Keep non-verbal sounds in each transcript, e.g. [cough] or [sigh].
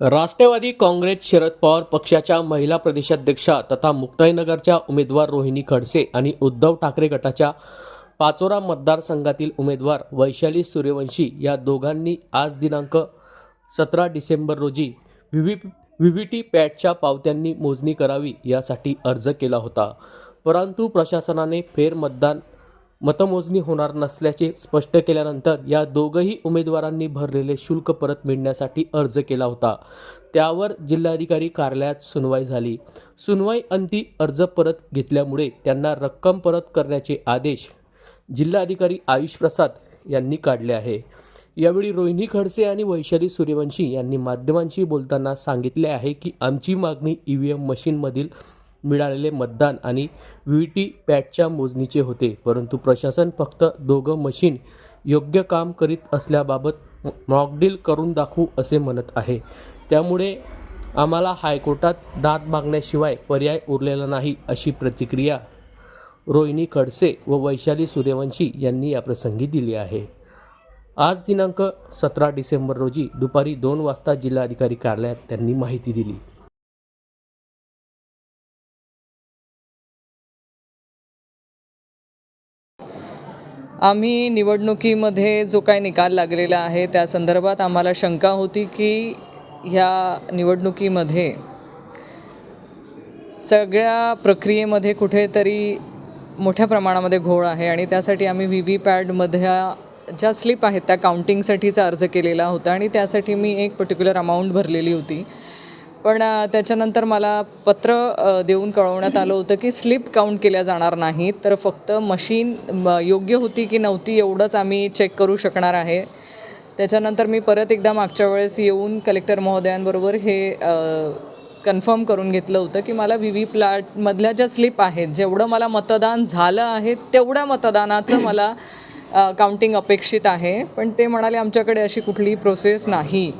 राष्ट्रवादी काँग्रेस शरद पवार पक्षाच्या महिला प्रदेशाध्यक्षा तथा मुक्ताईनगरच्या उमेदवार रोहिणी खडसे आणि उद्धव ठाकरे गटाच्या पाचोरा मतदारसंघातील उमेदवार वैशाली सूर्यवंशी या दोघांनी आज दिनांक सतरा डिसेंबर रोजी व्ही व्ही व्ही टी पॅटच्या पावत्यांनी मोजणी करावी यासाठी अर्ज केला होता. परंतु प्रशासनाने फेरमतदान मतमोजणी होणार नसल्याचे स्पष्ट केल्यानंतर या दोघंही उमेदवारांनी भरलेले शुल्क परत मिळण्यासाठी अर्ज केला होता. त्यावर जिल्हाधिकारी कार्यालयात सुनवाई झाली. सुनवाई अंती अर्ज परत घेतल्यामुळे त्यांना रक्कम परत करण्याचे आदेश जिल्हाधिकारी आयुष प्रसाद यांनी काढले आहे. यावेळी रोहिणी खडसे आणि वैशाली सूर्यवंशी यांनी माध्यमांशी बोलताना सांगितले आहे की आमची मागणी ई व्ही एम मशीनमधील मिळालेले मतदान आणि व्ही टी पॅटच्या मोजणीचे होते. परंतु प्रशासन फक्त दोघं मशीन योग्य काम करीत असल्याबाबत मॉकडील करून दाखवू असे म्हणत आहे. त्यामुळे आम्हाला हायकोर्टात दाद मागण्याशिवाय पर्याय उरलेला नाही अशी प्रतिक्रिया रोहिणी खडसे व वैशाली सूर्यवंशी यांनी याप्रसंगी दिली आहे. आज दिनांक सतरा डिसेंबर रोजी दुपारी दोन वाजता जिल्हाधिकारी कार्यालयात त्यांनी माहिती दिली. आम्ही निवडणुकीमध्ये जो काही निकाल लागलेला आहे त्या संदर्भात आम्हाला शंका होती की ह्या निवडणुकीमध्ये सगळ्या प्रक्रियेमध्ये कुठेतरी मोठ्या प्रमाणामध्ये घोळ आहे आणि त्यासाठी आम्ही व्ही व्ही पॅडमधल्या ज्या स्लिप आहेत त्या काउंटिंगसाठीचा अर्ज केलेला होता आणि त्यासाठी मी एक पर्टिक्युलर अमाऊंट भरलेली होती. पण त्याच्यानंतर मला पत्र देऊन कळवण्यात आलं होतं की स्लिप काउंट केल्या जाणार नाहीत. तर फक्त मशीन योग्य होती की नव्हती एवढंच आम्ही चेक करू शकणार आहे. त्याच्यानंतर मी परत एकदा मागच्या वेळेस येऊन कलेक्टर महोदयांबरोबर हे कन्फर्म करून घेतलं होतं की मला व्ही व्ही प्लॅटमधल्या ज्या स्लिप आहेत जेवढं मला मतदान झालं आहे तेवढ्या मतदानाचं [clears throat] मला काउंटिंग अपेक्षित आहे. पण ते म्हणाले आमच्याकडे अशी कुठली प्रोसेस नाही.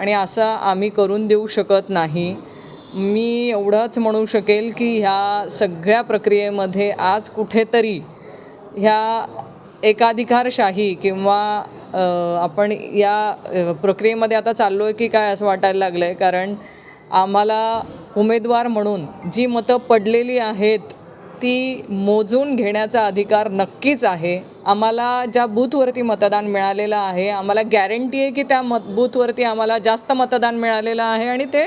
आणि असं आम्ही करून देऊ शकत नाही. मी एवढंच म्हणू शकेल की ह्या सगळ्या प्रक्रियेमध्ये आज कुठेतरी ह्या एकाधिकारशाही किंवा आपण या प्रक्रियेमध्ये आता चाललो आहे की काय असं वाटायला लागलं आहे कारण आम्हाला उमेदवार म्हणून जी मतं पडलेली आहेत ती मोजून घेण्याचा अधिकार नक्कीच आहे. आम्हाला ज्या बूथवरती मतदान मिळालेलं आहे आम्हाला गॅरंटी आहे की त्या मत बूथवरती आम्हाला जास्त मतदान मिळालेलं आहे आणि ते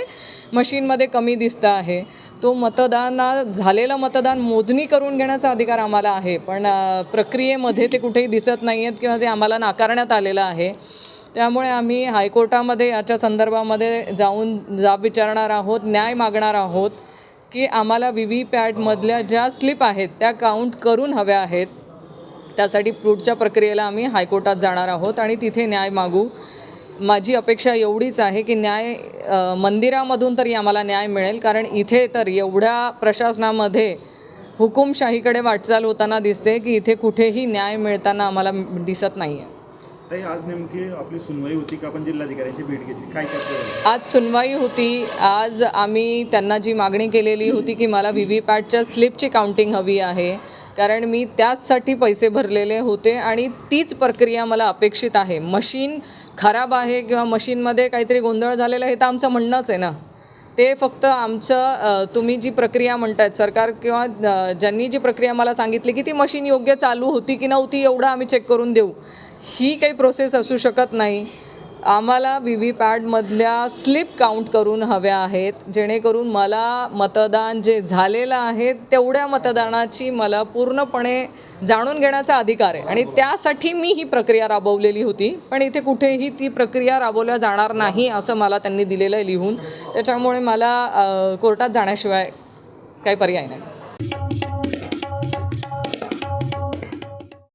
मशीनमध्ये कमी दिसतं आहे. तो मतदाना झालेलं मतदान मोजणी करून घेण्याचा अधिकार आम्हाला आहे पण प्रक्रियेमध्ये ते कुठेही दिसत नाही आहेत किंवा ते आम्हाला नाकारण्यात आलेलं आहे. त्यामुळे आम्ही हायकोर्टामध्ये याच्या संदर्भामध्ये जाऊन जाब विचारणार आहोत न्याय मागणार आहोत की आम्हाला व्ही व्ही पॅडमधल्या ज्या स्लिप आहेत त्या काउंट करून हव्या आहेत. त्यासाठी पुढच्या प्रक्रियेला आम्ही हायकोर्टात जाणार आहोत आणि तिथे न्याय मागू. माझी अपेक्षा एवढीच आहे की न्याय मंदिरामधून तरी आम्हाला न्याय मिळेल. कारण इथे तर एवढ्या प्रशासनामध्ये हुकुमशाहीकडे वाटचाल होताना दिसते की इथे कुठेही न्याय मिळताना आम्हाला दिसत नाही आहे आज नेमकी आपली सुनवाई होती का? आपण जिल्हाधिकाऱ्यांची भेट घेतली. काय चर्चा आज सुनवाई होती. आज आम्ही त्यांना जी मागणी केलेली होती की मला व्ही व्ही पॅटच्या स्लिपची काउंटिंग हवी आहे. कारण मी त्याचसाठी पैसे भरलेले होते आणि तीच प्रक्रिया मला अपेक्षित आहे. मशीन खराब आहे किंवा मशीनमध्ये काहीतरी गोंधळ झालेला आहे हे तर आमचं म्हणणंच आहे ना. ते फक्त आमचं तुम्ही जी प्रक्रिया म्हणतायत सरकार किंवा ज्यांनी जी प्रक्रिया मला सांगितली की ती मशीन योग्य चालू होती की नव्हती एवढं आम्ही चेक करून देऊ. ही काही प्रोसेस असू शकत नाही. आम्हाला व्ही व्ही पॅडमधल्या स्लिप काउंट करून हव्या आहेत जेणेकरून मला मतदान जे झालेलं आहे तेवढ्या मतदानाची मला पूर्णपणे जाणून घेण्याचा अधिकार आहे. आणि त्यासाठी मी ही प्रक्रिया राबवलेली होती पण इथे कुठेही ती प्रक्रिया राबवल्या जाणार नाही असं मला त्यांनी दिलेलं आहे लिहून. त्याच्यामुळे मला कोर्टात जाण्याशिवाय काही पर्याय नाही.